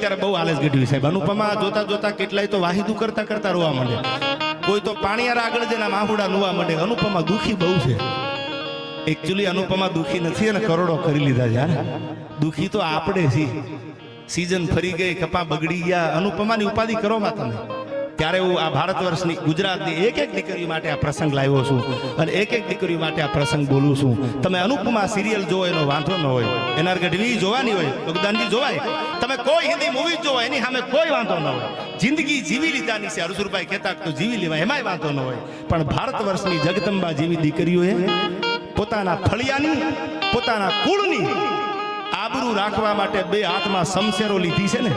અત્યારે બહુ આલસ ગઢવી સાહેબ. અનુપમા જોતા જોતા કેટલાય તો વાહિદુ કરતા કરતા રોવા માંડે. કોઈ તો પાણીયાર આગળ જઈને માહુડા નુવા માંડે. અનુપમા દુખી બહુ છે. એકચ્યુઅલી અનુપમા દુખી નથી અને કરોડો કરી લીધા યાર દુખી તો આપણે છીએ. સીઝન ફરી ગઈ, કપા બગડી ગયા. અનુપમાની ઉપાધિ કરો માં તમે ત્યારે હું આ ભારત વર્ષની ગુજરાતની એક એક દીકરી માટે આ પ્રસંગ લાવ્યો છું અને એક એક દીકરી માટે આ પ્રસંગ બોલું છું. તમે અનુપમા સિરિયલ જોવો એનો વાંધો ન હોય. એના ગઢવી જોવાની હોય, યોગદાનજી જોવાય. તમે કોઈ હિન્દી મૂવી જોવો, એની સામે કોઈ વાંધો ન હોય. જિંદગી જીવી લીધાની છે. હરસુરભાઈ કહેતા તો જીવી લેવાય, એમાંય વાંધો ન હોય. પણ ભારત વર્ષની જગદંબા જેવી દીકરીઓએ પોતાના ફળિયાની, પોતાના કુળની આબરૂ રાખવા માટે બે હાથમાં સમસેરો લીધી છે ને?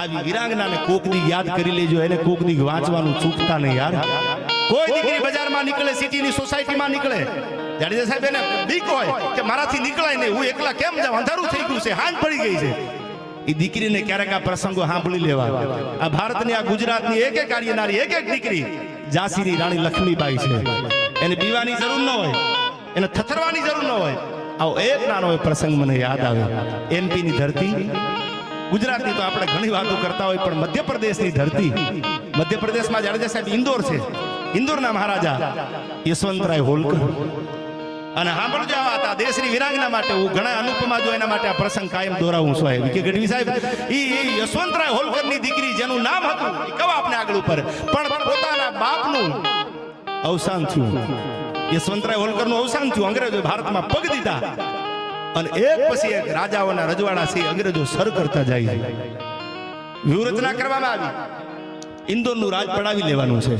આવી વિરાંગનાને કોકની યાદ કરી લેજો, એને કોકની વાંચવાનું ચૂકતા નહીં યાર. કોઈ દીકરી બજારમાં નીકળે, સિટીની સોસાયટીમાં નીકળે. જાડેજા સાહેબ, એને બીક હોય કે મારાથી નીકળાય નહીં, હું એકલા કેમ જાઉં? અંધારું થઈ ગયું છે, હાંજ પડી ગઈ છે. એ દીકરીને ક્યારેક આ પ્રસંગો સાંભળી લેવા. આ ભારતની, આ ગુજરાતની એક એક કાર્યનારી એક એક દીકરી ઝાંસીની રાણી લક્ષ્મીબાઈ છે. એને પીવાની જરૂર ન હોય, એને થથરવાની જરૂર ન હોય. આવો એક નાનો એ પ્રસંગ મને યાદ આવે. એમપીની ધરતી. ગુજરાતની તો આપણે ઘણી વાતો કરતા હોય, પણ મધ્યપ્રદેશની ધરતી. મધ્યપ્રદેશમાં જાડેજા સાહેબ ઇન્દોર છે. ઇન્દોરના મહારાજા યશવંતરાય હોલકર. અને સાંભળજો આ હતા દેશની વિરાંગના માટે, હું ઘણા અનુપમા જો એના માટે આ પ્રસંગ કાયમ દોરાવું છું સાહેબ. કે ગઢવી સાહેબ, ઈ યશવંતરાય હોલકરની દીકરી જેનું નામ હતું કહો આપણે આગળ ઉપર. પણ પોતાના બાપનું અવસાન થયું. યશવંતરાય હોલકરનું અવસાન થયું અંગ્રેજો ભારતમાં પગ દીધા. અને એક પછી એક રાજાઓના રજવાડા છે અંગ્રેજો સર કરતા જાય વ્યૂહરચના કરવામાં આવી. ઇન્દોરનું રાજ પડાવી લેવાનું છે.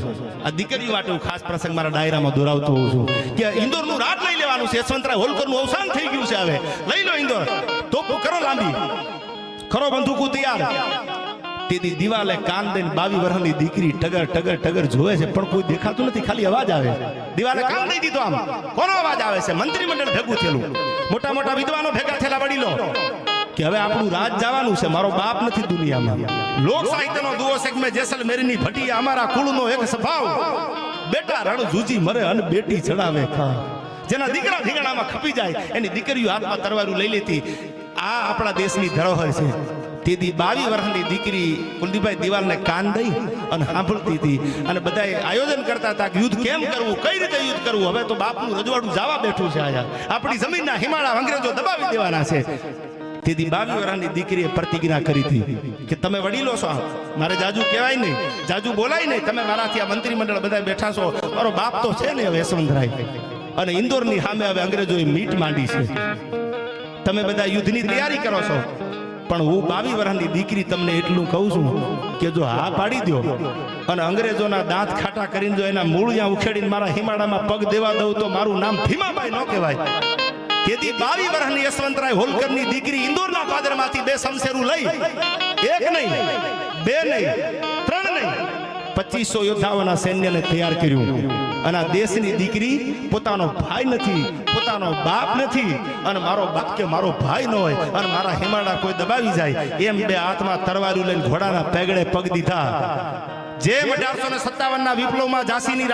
આ દીકરી માટે હું ખાસ પ્રસંગ મારા ડાયરામાં દોરાવતો હોઉં છું. કે ઇન્દોરનું રાજ લઈ લેવાનું છે યશવંતરાય હોલકરનું અવસાન થઈ ગયું છે હવે. લઈ લો ઇન્દોર. તો કરો લાંબી. ખરો બંદૂકો તૈયાર. તેથી દિવાલે કાન દઈને બાવી વર્ષની દીકરી ટગર ટગર ટગર જોવે છે, પણ કોઈ દેખાતું નથી, ખાલી અવાજ આવે છે. દિવાલે કાન દઈ દીધો આમ. કોનો અવાજ આવે છે? મંત્રીમંડળ ભેગું થયેલું. મોટા મોટા વિદ્વાનો ભેગા થયેલા વડીલો. કે હવે આપણું રાજ જવાનું છે, મારો બાપ નથી દુનિયામાં. લોક સાહિત્યનો દુઓ છે કે મેં જેસલમેરની ભટી અમારા કુળનો એક સ્વભાવ. બેટા રણ જૂજી મરે અને બેટી ચડાવે ખા. જેના દીકરા ધીંગણામાં ખપી જાય, એની દીકરીઓ હાથમાં તરવારું લઈ લેતી. આ આપણા દેશની ધરોહર છે. તેથી બાવી વર્ષની દીકરી કુલદીપભાઈ દિવાલને કાન દઈ અને સાંભળતી હતી. અને બધાએ આયોજન કરતા હતા કે યુદ્ધ કેમ કરવું, કઈ રીતે યુદ્ધ કરવું? હવે તો બાપનું રજવાડું જવા બેઠું છે આયા આપણી જમીનના હિમાળા અંગ્રેજો દબાવી દેવાના છે. તેથી બાવી વર્ષની દીકરીએ પ્રતિજ્ઞા કરી હતી કે તમે વડીલો છો. મારે જાજુ કહેવાય નહીં. જાજુ બોલાય નહીં. તમે મારાથી આ મંત્રીમંડળ બધા બેઠા છો. મારો બાપ તો છે ને હવે યશવંતરાય. અને ઇન્દોરની સામે હવે અંગ્રેજોએ મીટ માંડી છે. તમે બધા યુદ્ધની તૈયારી કરો છો. પણ હું બાવી વર્ષની દીકરી તમને એટલું કહું છું કે જો હા પાડી દો અને અંગ્રેજોના દાંત ખાટા કરીને જો એના મૂળ ત્યાં ઉખેડીને મારા હિમાડામાં પગ દેવા દઉં તો મારું નામ ભીમાભાઈ ન કહેવાય. તેથી બાવી વર્ષની યશવંતરાય હોલકરની દીકરી ઇન્દોરના પાદરમાંથી બે શમશેરું લઈ, એક નહીં, બે નહીં, ત્રણ નહીં પચીસો યોદ્ધાઓના સૈન્યને તૈયાર કર્યું. અને દેશની દીકરી પોતાનો ભાઈ નથી, પોતાનો બાપ નથી, અને મારો બાપ કે મારો ભાઈ ન હોય, અને મારા હિમાડા કોઈ દબાવી જાય, એમ બે હાથમાં તરવારું લઈને ઘોડાના પેગડે પગ દીધા. જેમ અઢારસો ને સત્તાવન ના વિપ્લવમાં ઝાંસીની